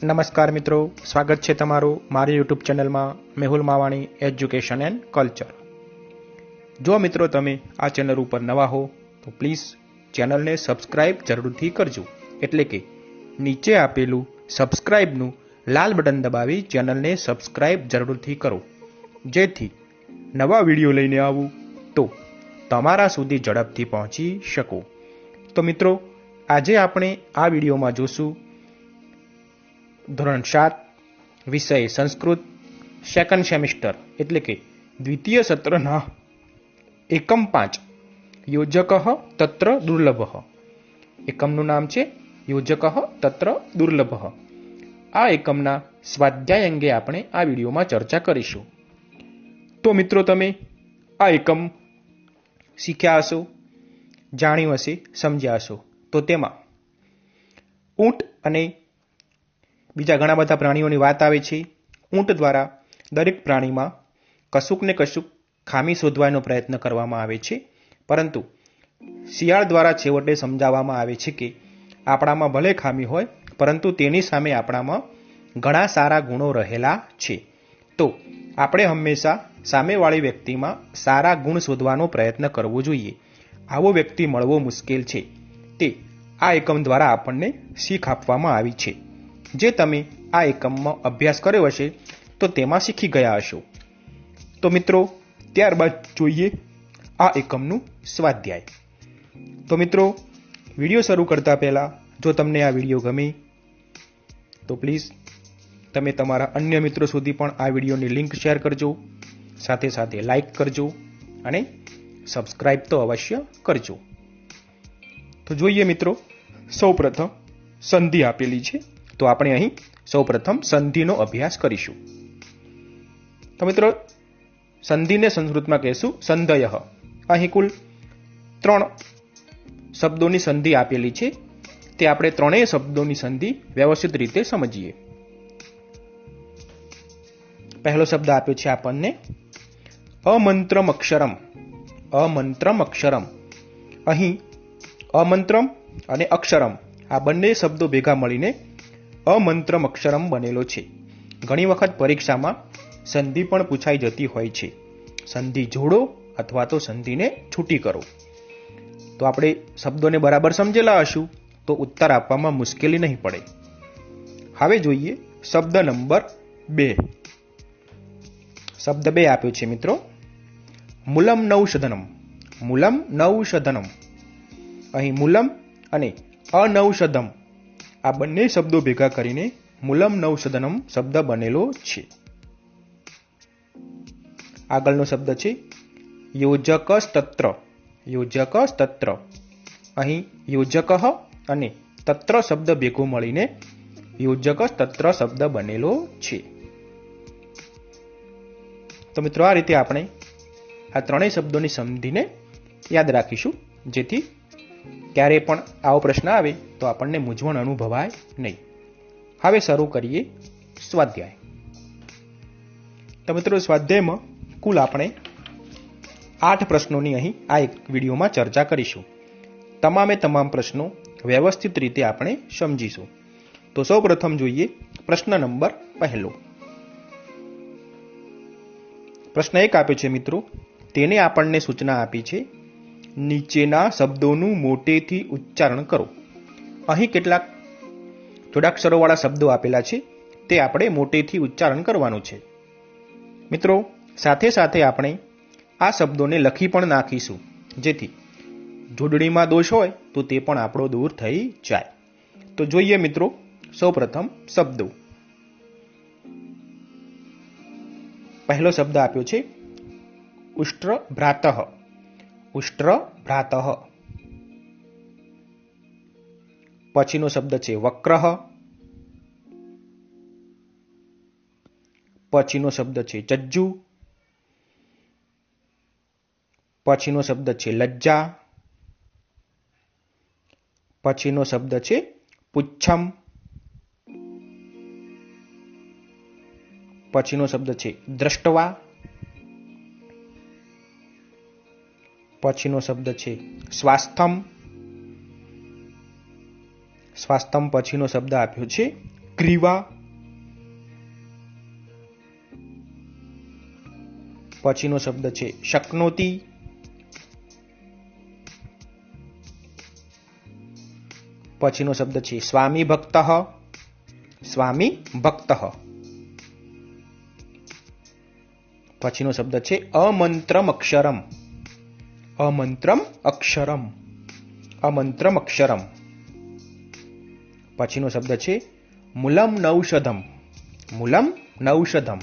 નમસ્કાર મિત્રો, સ્વાગત છે તમારું મારી યુટ્યુબ ચેનલમાં Mehul Mavani education and culture જો મિત્રો તમે આ ચેનલ ઉપર નવા હો, તો પ્લીઝ ચેનલને સબસ્ક્રાઇબ જરૂરથી કરજો. એટલે કે નીચે આપેલું સબસ્ક્રાઇબનું લાલ બટન દબાવી ચેનલને સબસ્ક્રાઇબ જરૂરથી કરો. જેથી નવા વીડિયો લઈને આવું તો તમારા સુધી ઝડપથી પહોંચી શકો. તો મિત્રો, આજે આપણે આ વિડીયોમાં જોશું ધોરણ સાત વિષય સંસ્કૃત સેકન્ડ સેમિસ્ટર એટલે કે દ્વિતીય સત્રના એકમ પાંચ, યોજક તત્ર દુર્લભ. એકમનું નામ છે યોજક તત્ર દુર્લભ. આ એકમના સ્વાધ્યાય અંગે આપણે આ વિડીયોમાં ચર્ચા કરીશું. તો મિત્રો તમે આ એકમ શીખ્યા હશો, જાણ્યું હશે, સમજ્યા હશો. તો તેમાં ઊંટ અને બીજા ઘણા બધા પ્રાણીઓની વાત આવે છે. ઊંટ દ્વારા દરેક પ્રાણીમાં કશુંક ને કશુંક ખામી શોધવાનો પ્રયત્ન કરવામાં આવે છે. પરંતુ શિયાળ દ્વારા છેવટે સમજાવવામાં આવે છે કે આપણામાં ભલે ખામી હોય, પરંતુ તેની સામે આપણામાં ઘણા સારા ગુણો રહેલા છે. તો આપણે હંમેશા સામેવાળી વ્યક્તિમાં સારા ગુણ શોધવાનો પ્રયત્ન કરવો જોઈએ. આવો વ્યક્તિ મળવો મુશ્કેલ છે. તે આ એકમ દ્વારા આપણને શીખ આપવામાં આવી છે. જે તમે આ એકમમાં અભ્યાસ કર્યો હશે, તો તેમાં શીખી ગયા હશો. તો મિત્રો, ત્યારબાદ જોઈએ આ એકમનું સ્વાધ્યાય. તો મિત્રો, વીડિયો શરૂ કરતા પહેલાં, જો તમને આ વીડિયો ગમે, તો પ્લીઝ, તમે તમારા અન્ય મિત્રો સુધી પણ આ વિડીયોની લિંક શેર કરજો, સાથે સાથે લાઈક કરજો, અને સબસ્ક્રાઈબ તો અવશ્ય કરજો. તો જોઈએ મિત્રો, સૌપ્રથમ સંધિ આપેલી છે. તો આપણે અહીં સૌપ્રથમ સંધિનો અભ્યાસ કરીશું. તો મિત્રો, સંધિને સંસ્કૃતમાં કહેશું સંધય. અહીં કુલ ત્રણ શબ્દોની સંધિ આપેલી છે. તે આપણે ત્રણેય શબ્દોની સંધિ વ્યવસ્થિત રીતે સમજીએ. પહેલો શબ્દ આપ્યો છે આપણને અમંત્રમ અક્ષરમ. અમંત્રમ અક્ષરમ. અહીં અમંત્રમ અને અક્ષરમ આ બંને શબ્દો ભેગા મળીને અમંત્રમ અક્ષરમ બનેલો છે. ઘણી વખત પરીક્ષામાં સંધિ પણ પૂછાઈ જતી હોય છે. સંધિ જોડો અથવા તો સંધિને છૂટી કરો. તો આપણે શબ્દોને બરાબર સમજેલા હશું, તો ઉત્તર આપવામાં મુશ્કેલી નહીં પડે. હવે જોઈએ શબ્દ નંબર બે. શબ્દ બે આપ્યો છે મિત્રો. મુલમ નૌષધનમ. મુલમ નૌષધનમ. અહીં મુલમ અને અનૌષધમ આ બંને શબ્દો ભેગા કરીને મુલમ નવસદનમ શબ્દ બનેલો છે. આગળનો શબ્દ છે યોજક સ્તત્ર યોજક તત્ર અહીં યોજક અને તત્ર શબ્દ ભેગો મળીને યોજક તત્ર શબ્દ બનેલો છે. તો મિત્રો આ રીતે આપણે આ ત્રણેય શબ્દોની સમજીને યાદ રાખીશું. જેથી ક્યારેય પણ આવો પ્રશ્ન આવે તો આપણને મૂંઝવણ અનુભવાય નહીં. હવે શરૂ કરીએ સ્વાધ્યાય. તો મિત્રો, સ્વાધ્યાયમાં કુલ આપણે આઠ પ્રશ્નોની અહીં આ એક વિડીયોમાં ચર્ચા કરીશું. તમામે તમામ પ્રશ્નો વ્યવસ્થિત રીતે આપણે સમજીશું. તો સૌ પ્રથમ જોઈએ પ્રશ્ન નંબર પહેલો. પ્રશ્ન એક આપ્યો છે, મિત્રો. તેને આપણને સૂચના આપી છે નીચેના શબ્દોનું મોટેથી ઉચ્ચારણ કરો. અહીં કેટલાક જોડાક્ષરોવાળા શબ્દો આપેલા છે, તે આપણે મોટેથી ઉચ્ચારણ કરવાનું છે. મિત્રો, સાથે સાથે આપણે આ શબ્દોને લખી પણ નાખીશું. જેથી જોડણીમાં દોષ હોય, તો તે પણ આપણો દૂર થઈ જાય. તો જોઈએ મિત્રો, સૌપ્રથમ શબ્દો. પહેલો શબ્દ આપ્યો છે ઉષ્ટ્ર ભ્રાતઃ ઉષ્ટ્ર ભ્રાતઃ. પછીનો શબ્દ છે વક્રહ પછીનો શબ્દ છે ચજ્જુ. પછીનો શબ્દ છે લજ્જા. પછીનો શબ્દ છે પુચ્છમ. પછીનો શબ્દ છે દ્રષ્ટવા. પછીનો શબ્દ છે. સ્વાસ્થમ સ્વાસ્થમ પછીનો શબ્દ આપ્યો છે. ગ્રીવા પછીનો શબ્દ છે. શકનોતી. પછીનો શબ્દ છે. સ્વામી ભક્ત. સ્વામી ભક્ત. પછીનો શબ્દ છે. અમંત્રમ અક્ષરમ અમંત્રમ અક્ષરમ અમંત્રમ અક્ષરમ પછીનો શબ્દ છે મુલમ નૌષધમ મુલમ નૌષધમ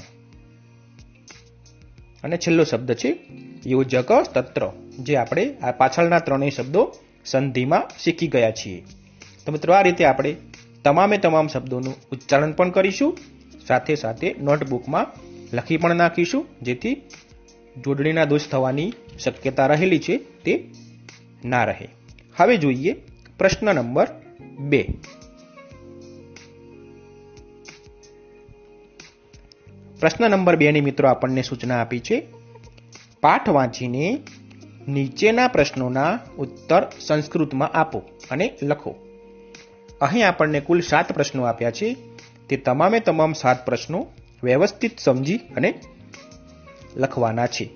અને છેલ્લો શબ્દ છે, યોજક તત્ર, જે આપણે આ પાછળના ત્રણેય શબ્દો સંધિમાં શીખી ગયા છીએ. તો મિત્રો, આ રીતે આપણે તમામે તમામ શબ્દોનું ઉચ્ચારણ પણ કરીશું, સાથે સાથે નોટબુકમાં લખી પણ નાખીશું, જેથી જોડણીના દોષ થવાની શક્યતા રહેલી છે તે ના રહે. હવે જોઈએ પ્રશ્ન નંબર બે. પ્રશ્ન નંબર બે ની મિત્રો આપણને સૂચના આપી છે, પાઠ વાંચીને નીચેના પ્રશ્નોના ઉત્તર સંસ્કૃતમાં આપો અને લખો. અહીં આપણને કુલ સાત પ્રશ્નો આપ્યા છે. તે તમામે તમામ સાત પ્રશ્નો વ્યવસ્થિત સમજી અને લખવાના છે.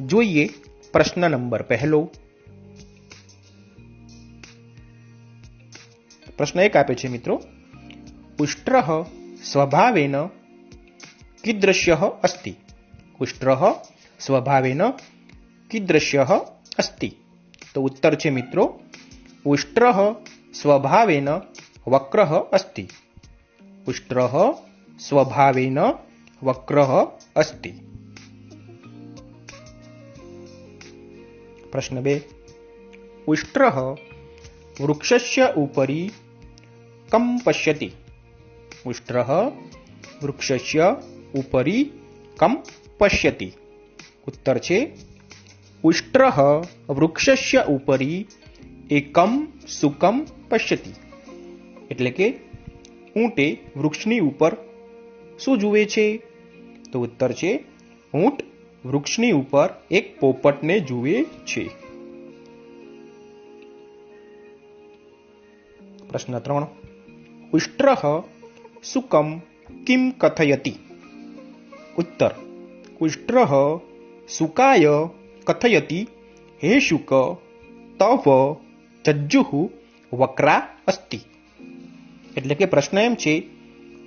જોઈએ પ્રશ્ન નંબર પહેલો. પ્રશ્ન એક આપે છે મિત્રો. ઉષ્ટ્ર સ્વભાવેન કીદૃશ્ય અસ્તિ. ઉષ્ટ્ર સ્વભાવેન કીદૃશ્ય અસ્તિ. તો ઉત્તર છે મિત્રો. ઉષ્ટ્ર સ્વભાવેન વક્ર અસ્તિ. ઉષ્ટ્ર સ્વભાવેન વક્ર અસ્તિ. પ્રશ્ન બે. ઉષ્ટ્ર વૃક્ષસ્ય ઉપરી કમ પશ્યતિ. ઉષ્ટ્ર વૃક્ષસ્ય ઉપરી કમ પશ્યતિ. ઉત્તર છે, ઉષ્ટ્ર વૃક્ષસ્ય ઉપરી એકમ સુકમ પશ્યતિ. એટલે કે ઊંટે વૃક્ષની ઉપર શું જુએ છે? તો ઉત્તર છે, ઊંટ વૃક્ષની ઉપર એક પોપટને જુએ છે. પ્રશ્ન ત્રણ. ઉષ્ટ્ર સુકમ કિમ કથયતિ? ઉત્તર. ઉષ્ટ્ર સુકાય કથયતિ હે શુક તવ જજ્જુ વક્રા અસ્તિ. એટલે કે પ્રશ્ન એમ છે,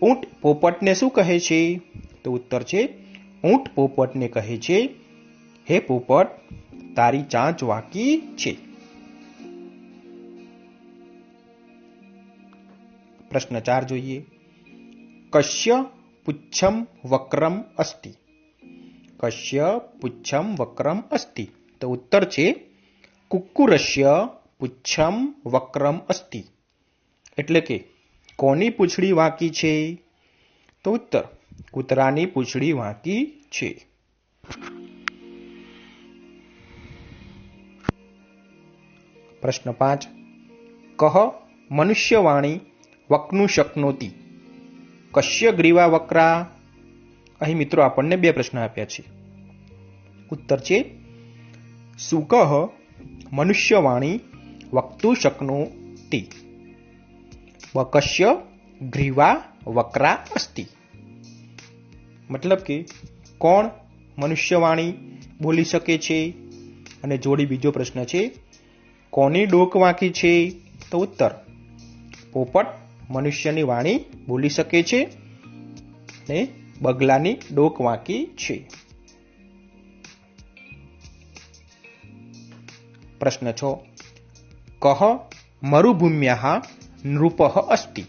ઊંટ પોપટને શું કહે છે? તો ઉત્તર છે ઊંટ પોપટને કહે છે, હે પોપટ, તારી ચાંચ વાકી છે. પ્રશ્ન ચાર જોઈએ. કશ્ય પુચ્છમ વક્રમ અસ્તિ. કશ્ય પુચ્છમ વક્રમ અસ્તિ. તો ઉત્તર છે કુક્કુરસ્ય પુચ્છમ વક્રમ અસ્તિ. એટલે કે, કોની પૂંછડી વાંકી છે? તો ઉત્તર, કૂતરાની પૂંછડી વાંકી છે. પ્રશ્ન પાંચ, કહ મનુષ્યવાણી વકનું શકનોતી? કશ્ય ગ્રીવા વક્રા? અહીં મિત્રો આપણને બે પ્રશ્ન આપ્યા છે. ઉત્તર છે સુકહ મનુષ્યવાણી વક્તુ શકનોતી? વકશ્ય ગ્રીવા વક્રા અસ્તિ. મતલબ કે કોણ મનુષ્યવાણી બોલી શકે છે? અને જોડી બીજો પ્રશ્ન છે, કોની ડોક વાંકી છે? તો ઉત્તર, પોપટ મનુષ્યની વાણી બોલી શકે છે ને બગલાની ડોક વાંકી છે. પ્રશ્ન છ, કહ મરુભૂમ્યા નૃપ અસ્તિ.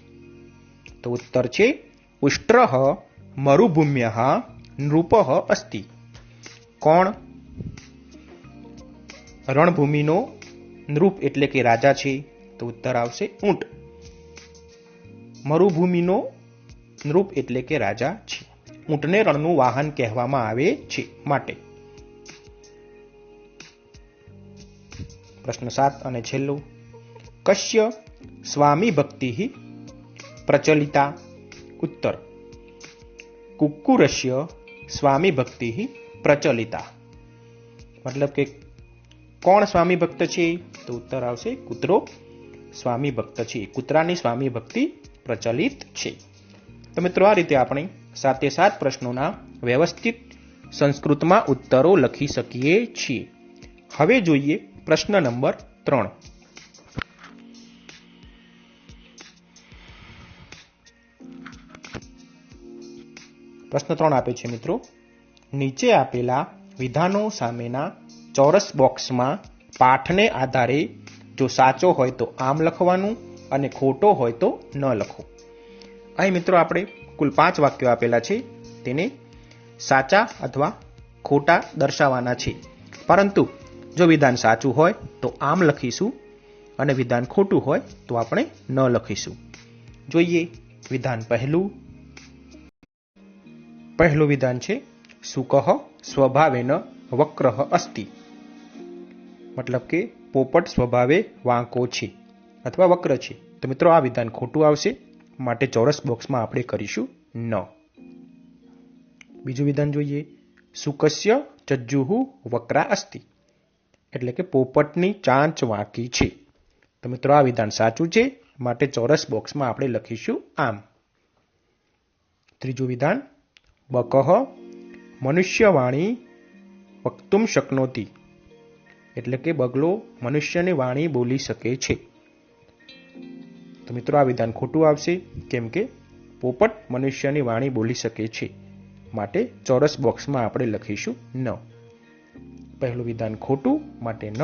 તો ઉત્તર છે ઉષ્ટ્ર મરુભૂમ્ય નૃપ અસ્તિ કોણ રણભૂમિનો નૃપ એટલે કે રાજા છે તો ઉત્તર આવશે ઊંટ મરુભૂમિનો નૃપ એટલે કે રાજા છે ઊંટને રણનું વાહન કહેવામાં આવે છે માટે। પ્રશ્ન સાત અને છેલ્લું, કશ્ય સ્વામી ભક્તિ પ્રચલિતા ઉત્તર કુક્કુરસ્ય સ્વામી ભક્તિ પ્રચલિતા મતલબ કે કોણ સ્વામી ભક્ત છે તો ઉત્તર આવશે કૂતરો સ્વામી ભક્ત છે કૂતરાની સ્વામી ભક્તિ પ્રચલિત છે તો મિત્રો આ રીતે આપણે સાતે સાત પ્રશ્નોના વ્યવસ્થિત સંસ્કૃતમાં ઉત્તરો લખી શકીએ છીએ હવે જોઈએ પ્રશ્ન નંબર ત્રણ પ્રશ્ન ત્રણ આપે છે, મિત્રો. નીચે આપેલા વિધાનો સામેના ચોરસ બોક્સમાં પાઠને આધારે જો સાચો હોય તો આમ લખવાનું અને ખોટો હોય તો ન લખો. અહીં, મિત્રો, આપણે કુલ પાંચ વાક્યો આપેલા છે. તેને સાચા અથવા ખોટા દર્શાવવાના છે. પરંતુ જો વિધાન સાચું હોય તો આમ લખીશું અને વિધાન ખોટું હોય તો આપણે ન લખીશું. જોઈએ વિધાન પહેલું. પહેલું વિધાન છે, સુકહ સ્વભાવેન વક્રહ અસ્તિ. મતલબ કે પોપટ સ્વભાવે વાંકો છે અથવા વક્ર છે. તો મિત્રો, આ વિધાન ખોટું આવશે, માટે ચોરસ બોક્સમાં આપણે કરીશું ન. બીજું વિધાન જોઈએ, સુકસ્ય ચજ્જુહુ વક્રા અસ્તિ. એટલે કે પોપટની ચાંચ વાંકી છે. તો મિત્રો, આ વિધાન સાચું છે, માટે ચોરસ બોક્સમાં આપણે લખીશું આમ. ત્રીજું વિધાન બકહ મનુષ્યવાણી વક્તુમ શકનોતી. એટલે કે બગલો મનુષ્યની વાણી બોલી શકે છે. તો મિત્રો આ વિધાન ખોટું આવશે, કેમ કે પોપટ મનુષ્યની વાણી બોલી શકે છે. માટે ચોરસ બોક્સમાં આપણે લખીશું ન. પહેલું વિધાન ખોટું, માટે ન.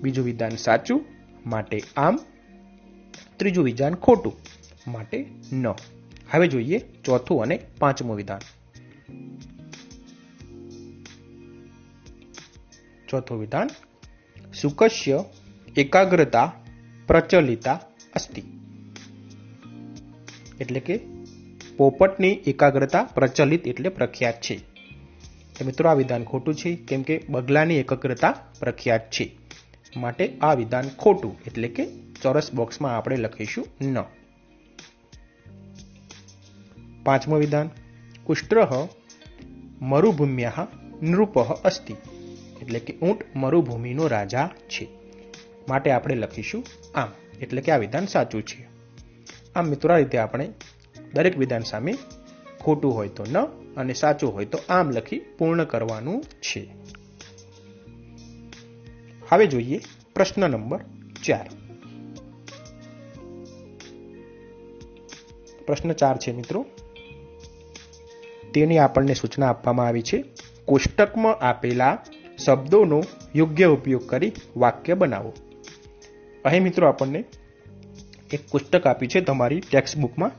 બીજું વિધાન સાચું, માટે આમ. ત્રીજું વિધાન ખોટું, માટે ન. હવે જોઈએ ચોથું અને પાંચમું વિધાન. ચોથું વિધાન. સુકસ્ય એકાગ્રતા, પ્રચલિતા અસ્તિ. એટલે કે પોપટની એકાગ્રતા પ્રચલિત એટલે પ્રખ્યાત છે. તો મિત્રો આ વિધાન ખોટું છે, કેમ કે બગલાની એકાગ્રતા પ્રખ્યાત છે. માટે આ વિધાન ખોટું, એટલે કે ચોરસ બોક્સમાં આપણે લખીશું ન. પાંચમું વિધાન. ઉષ્ટ્રહ મરુભૂમ્યા નૃપ અસ્તિ. એટલે કે ઊંટ મરુભૂમિનો રાજા છે. માટે આપણે લખીશું આમ. એટલે કે આ વિધાન સાચું છે. આમ મિત્રો, આ રીતે આપણે દરેક વિધાન સામે ખોટું હોય તો ન અને સાચું હોય તો આમ લખી પૂર્ણ કરવાનું છે. હવે જોઈએ પ્રશ્ન નંબર ચાર. પ્રશ્ન ચાર છે મિત્રો. તેની આપણને સૂચના આપવામાં આવી છે. કોષ્ટકમાં આપેલા શબ્દોનો યોગ્ય ઉપયોગ કરી વાક્ય બનાવો. અહીં મિત્રો આપણને એક પુસ્તક આપ્યું છે તમારી ટેક્સ્ટ બુકમાં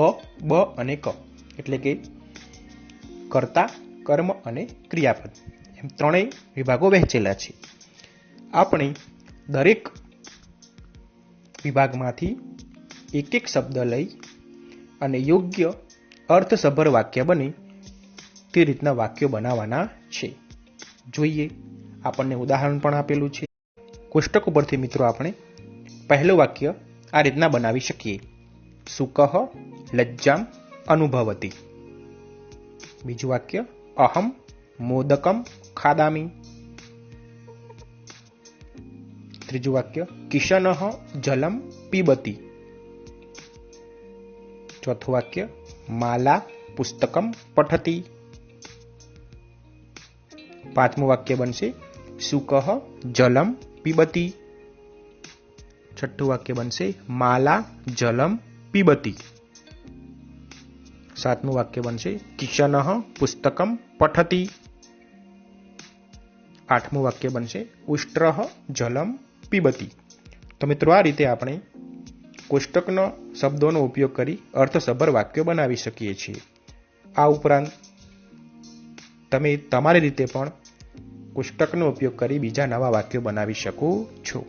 અ, બ અને ક. એટલે કે કર્તા, કર્મ અને ક્રિયાપદ. એમ ત્રણેય વિભાગો વહેંચેલા છે. આપણે દરેક વિભાગમાંથી એક એક શબ્દ લઈ અને યોગ્ય અર્થસભર વાક્ય બને તે રીતના વાક્યો બનાવવાના છે. જોઈએ, આપણને ઉદાહરણ પણ આપેલું છે. કોષ્ટક ઉપરથી મિત્રો આપણે પહેલું વાક્ય આ રીતના બનાવી શકીએ. સુકહ લજ્જામ અનુભવતી. બીજું વાક્ય, અહમ મોદકમ ખાદામી. ત્રીજું વાક્ય કિશનહ જલમ પીબતી. ચોથું વાક્ય માલા પુસ્તકમ પઠતી. પાંચમું વાક્ય બનશે, સુકહ જલમ પીબતી. છઠ્ઠું વાક્ય બનશે, માલા જલમ પીબતી. સાતમું વાક્ય બનશે કિશન પુસ્તકમ પઠતી. આઠમું વાક્ય બનશે ઉષ્ટ્ર જલમ પીબતી. તો મિત્રો, આ રીતે આપણે કોષ્ટકનો શબ્દોનો ઉપયોગ કરી અર્થસભર વાક્યો બનાવી શકીએ છીએ. આ ઉપરાંત, તમે તમારી રીતે પણ કોષ્ટકનો ઉપયોગ કરી બીજા નવા વાક્યો બનાવી શકો છો.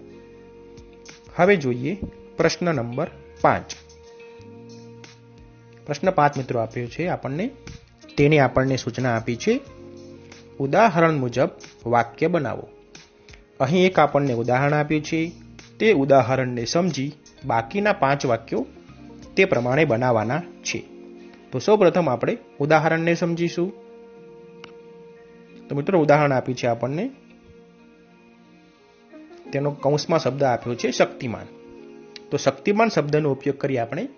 હવે જોઈએ પ્રશ્ન નંબર પાંચ. પ્રશ્ન પાંચ મિત્રો આપ્યો છે આપણને. તેણે આપણને સૂચના આપી છે, ઉદાહરણ મુજબ વાક્ય બનાવો. અહીં એક આપણને ઉદાહરણ આપ્યું છે. તે ઉદાહરણને સમજી બાકીના પાંચ વાક્યો તે પ્રમાણે બનાવવાના છે. તો સૌપ્રથમ આપણે ઉદાહરણને સમજીશું. તો મિત્રો ઉદાહરણ આપ્યું છે આપણને. તેનો કૌંસમાં શબ્દ આપ્યો છે શક્તિમાન. તો શક્તિમાન શબ્દનો ઉપયોગ કરી આપણે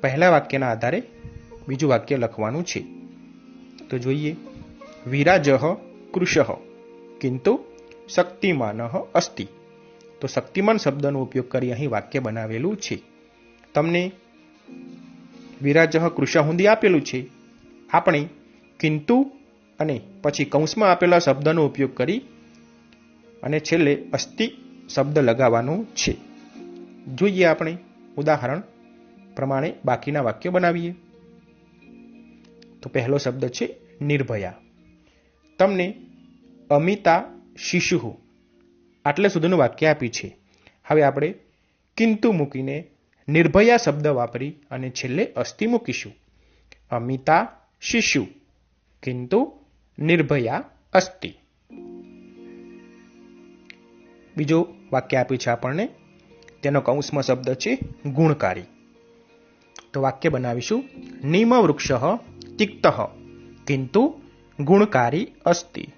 પહેલા વાક્યના આધારે બીજું વાક્ય લખવાનું છે. તો જોઈએ. વિરાજહ કૃશઃ. કિંતુ શક્તિમાન અસ્તિ. તો શક્તિમાન શબ્દનો ઉપયોગ કરી અહીં વાક્ય બનાવેલું છે. તમને વિરાજહ કૃષાહુંદી આપેલું છે. આપણે કિંતુ અને પછી કૌંસમાં આપેલા શબ્દનો ઉપયોગ કરી અને છેલ્લે અસ્થિ શબ્દ લગાવવાનો છે. જોઈએ આપણે ઉદાહરણ પ્રમાણે બાકીના વાક્ય બનાવીએ. તો પહેલો શબ્દ છે નિર્ભયા. તમને અમિતા શિશુ આટલે સુધીનું વાક્ય આપ્યું છે. હવે આપણે કિંતુ મૂકીને નિર્ભયા શબ્દ વાપરી અને છેલ્લે અસ્થિ મૂકીશું. અમિતા શિશુ. કિંતુ નિર્ભયા અસ્થિ. બીજો વાક્ય આપ્યું છે આપણને. તેનો કૌંસમાં શબ્દ છે ગુણકારી. તો વાક્ય બનાવીશું. નિમ વૃક્ષ તિક્ત. કિંતુ ગુણકારી અસ્તિ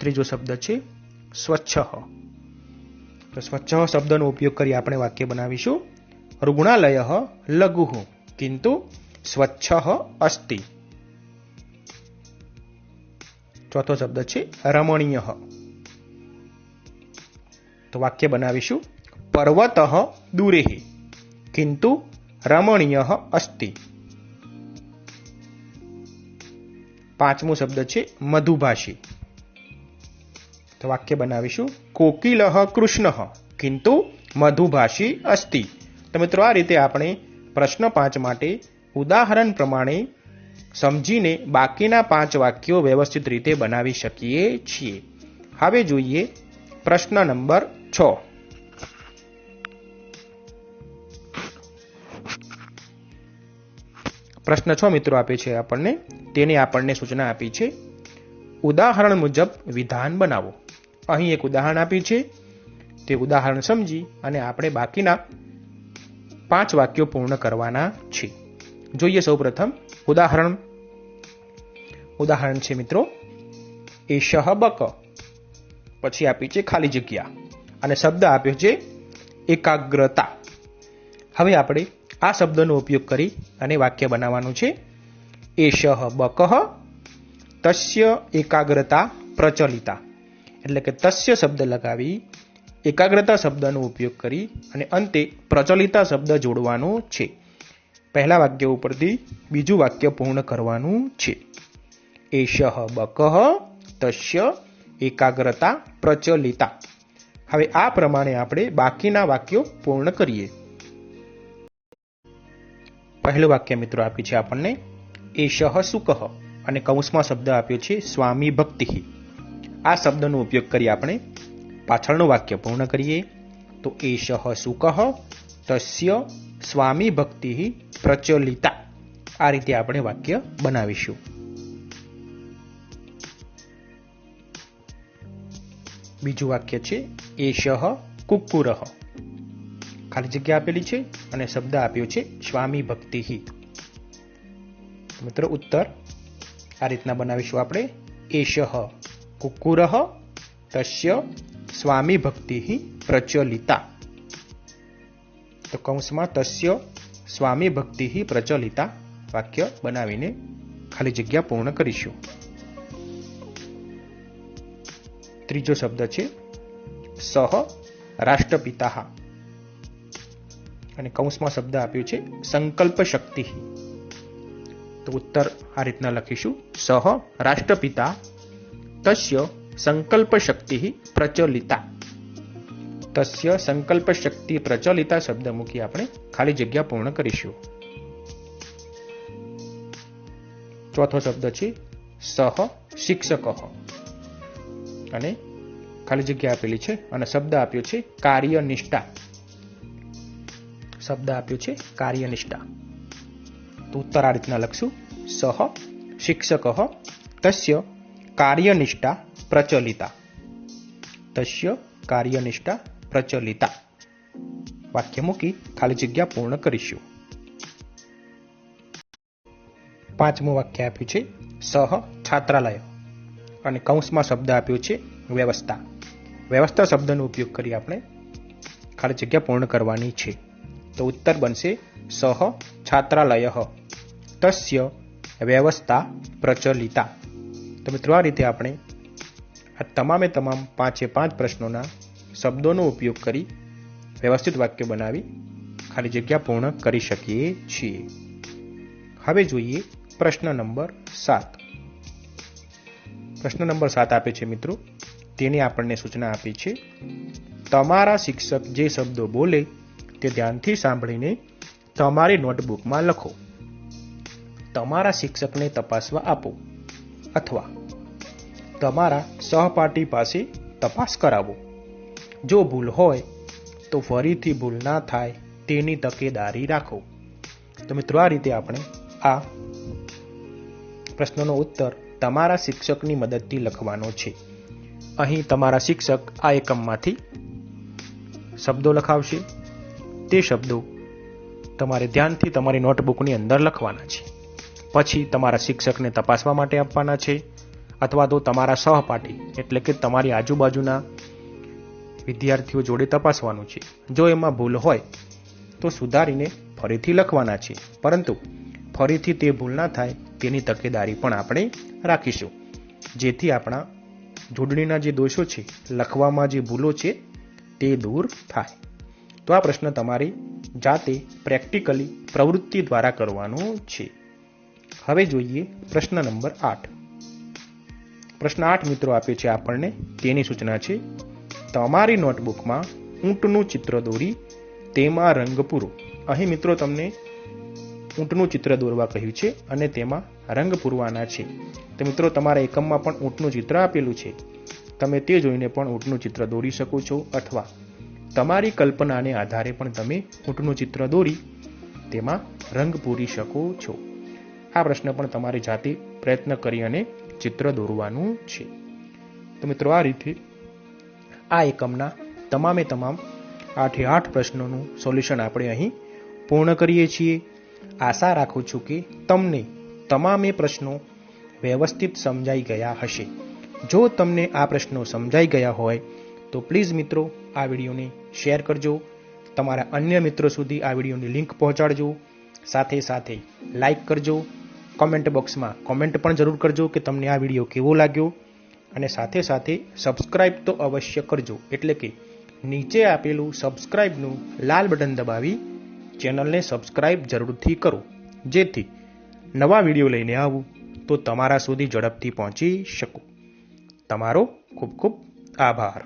ત્રીજો શબ્દ છે સ્વચ્છ. તો સ્વચ્છ શબ્દનો ઉપયોગ કરી આપણે વાક્ય બનાવીશું. રુગ્ણાલય લઘુ, કિંતુ સ્વચ્છ અસ્તિ. ચોથો શબ્દ છે રમણીય. તો વાક્ય બનાવીશું. પર્વત દૂરે, કિંતુ રમણીય અસ્તિ. પાંચમો શબ્દ છે મધુભાષી. તો વાક્ય બનાવીશું. કોકિલ કૃષ્ણ, કિંતુ મધુભાષી અસ્તિ. તો મિત્રો આ રીતે આપણે પ્રશ્ન પાંચ માટે ઉદાહરણ પ્રમાણે સમજીને બાકીના પાંચ વાક્યો વ્યવસ્થિત રીતે બનાવી શકીએ છીએ. હવે જોઈએ પ્રશ્ન નંબર છ. પ્રશ્ન છ મિત્રો આપે છે આપણને. તેને આપણને સૂચના આપી છે. ઉદાહરણ મુજબ વિધાન બનાવો. અહીં એક ઉદાહરણ આપ્યું છે. તે ઉદાહરણ સમજી અને આપણે બાકીના પાંચ વાક્યો પૂર્ણ કરવાના છે. જોઈએ સૌપ્રથમ ઉદાહરણ. ઉદાહરણ છે મિત્રો. એ શહબક પછી આપી છે ખાલી જગ્યા. અને શબ્દ આપ્યો છે એકાગ્રતા. હવે આપણે આ શબ્દનો ઉપયોગ કરી અને વાક્ય બનાવવાનું છે. એ બકહ. તસ્ય એકાગ્રતા પ્રચલિતા. એટલે કે તસ્ય શબ્દ લગાવી, એકાગ્રતા શબ્દનો ઉપયોગ કરી અને અંતે પ્રચલિતા શબ્દ જોડવાનો છે. પહેલા વાક્ય ઉપરથી બીજું વાક્ય પૂર્ણ કરવાનું છે. એશ બકહ તસ્ય એકાગ્રતા પ્રચલિતા. હવે આ પ્રમાણે આપણે બાકીના વાક્યો પૂર્ણ કરીએ. પહેલું વાક્ય મિત્રો આપ્યું છે આપણને, એશ સુકહ અને કૌંસમાં શબ્દ આપ્યો છે સ્વામી ભક્તિ આ શબ્દનો ઉપયોગ કરી આપણે પાછળનું વાક્ય પૂર્ણ કરીએ. તો એશ સુકહ તસ્ય સ્વામી ભક્તિ પ્રચલિતા. આ રીતે આપણે વાક્ય બનાવીશું. બીજું વાક્ય છે, એશ કુક્કુરહ ખાલી જગ્યા આપેલી છે અને શબ્દ આપ્યો છે, સ્વામી ભક્તિ. મિત્રો ઉત્તર આ રીતના બનાવીશું આપણે. એશહ કુક્કુરહ તસ્ય સ્વામી ભક્તિ પ્રચલિતા તો કૌંસમાં તસ્ય સ્વામી ભક્તિ પ્રચલિતા વાક્ય બનાવીને ખાલી જગ્યા પૂર્ણ કરીશું ત્રીજો શબ્દ છે સહ રાષ્ટ્રપિતા અને કૌંસમાં શબ્દ આપ્યો છે સંકલ્પ શક્તિ તો ઉત્તર આ રીતના લખીશું સહ રાષ્ટ્રપિતા તસ્ય સંકલ્પ શક્તિ પ્રચલિતા તસ્ય સંકલ્પ શક્તિ પ્રચલિતા શબ્દ મૂકી આપણે ખાલી જગ્યા પૂર્ણ કરીશું ચોથો શબ્દ છે સહ શિક્ષક અને ખાલી જગ્યા આપેલી છે અને શબ્દ આપ્યો છે કાર્યનિષ્ઠા શબ્દ આપ્યો છે કાર્યનિષ્ઠા તો ઉત્તર આ રીતના લખશું સહ શિક્ષક તસ્ય કાર્યનિષ્ઠા પ્રચલિતા. તસ્ય કાર્યનિષ્ઠા પ્રચલિતા. વાક્ય મૂકી ખાલી જગ્યા પૂર્ણ કરીશું. પાંચમું વાક્ય આપ્યું છે, સહ છાત્રાલય. અને કૌંસમાં શબ્દ આપ્યો છે, વ્યવસ્થા. વ્યવસ્થા શબ્દનો ઉપયોગ કરી આપણે ખાલી જગ્યા પૂર્ણ કરવાની છે. તો ઉત્તર બનશે, સહ છાત્રાલય. તસ્ય વ્યવસ્થા પ્રચલિતા. તો મિત્રો આ રીતે આપણે આ તમામે તમામ પાંચે પાંચ પ્રશ્નોના શબ્દોનો ઉપયોગ કરી વ્યવસ્થિત વાક્ય બનાવી ખાલી જગ્યા પૂર્ણ કરી શકીએ છીએ. હવે જોઈએ પ્રશ્ન નંબર સાત. પ્રશ્ન નંબર સાત આપે છે મિત્રો. તેની આપણને સૂચના આપી છે, તમારા શિક્ષક જે શબ્દો બોલે તે ધ્યાનથી સાંભળીને તમારી નોટબુકમાં લખો. તમારા શિક્ષકને તપાસવા આપો. અથવા તમારા સહપાઠી પાસે તપાસ કરાવો. જો ભૂલ હોય, તો ફરીથી ભૂલ ના થાય તેની તકેદારી રાખો. તો મિત્રો, આ રીતે આપણે આ પ્રશ્નનો ઉત્તર તમારા શિક્ષકની મદદથી લખવાનો છે. અહીં તમારા શિક્ષક આ એકમમાંથી શબ્દો લખાવશે. તે શબ્દો તમારે ધ્યાનથી તમારી નોટબુકની અંદર લખવાના છે. પછી તમારા શિક્ષકને તપાસવા માટે આપવાના છે, અથવા તો તમારા સહપાઠી, એટલે કે તમારી આજુબાજુના વિદ્યાર્થીઓ જોડે તપાસવાનું છે. જો એમાં ભૂલ હોય, તો સુધારીને ફરીથી લખવાના છે. પરંતુ ફરીથી તે ભૂલ ના થાય, તેની તકેદારી પણ આપણે રાખીશું. જેથી આપણા જોડણીના જે દોષો છે, લખવામાં જે ભૂલો છે, તે દૂર થાય. તો આ પ્રશ્ન તમારી જાતે પ્રેક્ટિકલી પ્રવૃત્તિ દ્વારા કરવાનો છે. હવે જોઈએ પ્રશ્ન નંબર આઠ. પ્રશ્ન આઠ મિત્રો આપે છે આપણને, તેની સૂચના છે, તમારી નોટબુકમાં ઊંટનું ચિત્ર દોરી, તેમાં રંગ પૂરો. અહીં મિત્રો તમને ઊંટનું ચિત્ર દોરવા કહ્યું છે અને તેમાં રંગ પૂરવાના છે. તો મિત્રો તમારા એકમમાં પણ ઊંટનું ચિત્ર આપેલું છે. તમે તે જોઈને પણ ઊંટનું ચિત્ર દોરી શકો છો અથવા તમારી કલ્પનાને આધારે પણ તમે ઊંટનું ચિત્ર દોરી, તેમાં રંગ પૂરી શકો છો. આ પ્રશ્ન પણ તમારી જાતે પ્રયત્ન કરી અને ચિત્ર દોરવાનું છે. તો મિત્રો આ રીતે આ એકમના તમામે તમામ આઠે આઠ પ્રશ્નોનું સોલ્યુશન આપણે અહીં પૂર્ણ કરીએ છીએ. આશા રાખું છું કે તમને તમામે પ્રશ્નો વ્યવસ્થિત સમજાઈ ગયા હશે. જો તમને આ પ્રશ્નો સમજાઈ ગયા હોય, તો પ્લીઝ મિત્રો આ વિડીયોને શેર કરજો. તમારા અન્ય મિત્રો સુધી આ વિડીયોની લિંક પહોંચાડજો. સાથે સાથે લાઈક કરજો. કોમેન્ટ બોક્સમાં કોમેન્ટ પણ જરૂર કરજો કે તમને આ વીડિયો કેવો લાગ્યો અને સાથે સાથે સબસ્ક્રાઇબ તો અવશ્ય કરજો. એટલે કે નીચે આપેલું સબસ્ક્રાઇબનું લાલ બટન દબાવી ચેનલને સબસ્ક્રાઇબ જરૂરથી કરો. જેથી નવા વીડિયો લઈને આવું તો તમારા સુધી ઝડપથી પહોંચી શકું. તમારો ખૂબ ખૂબ આભાર.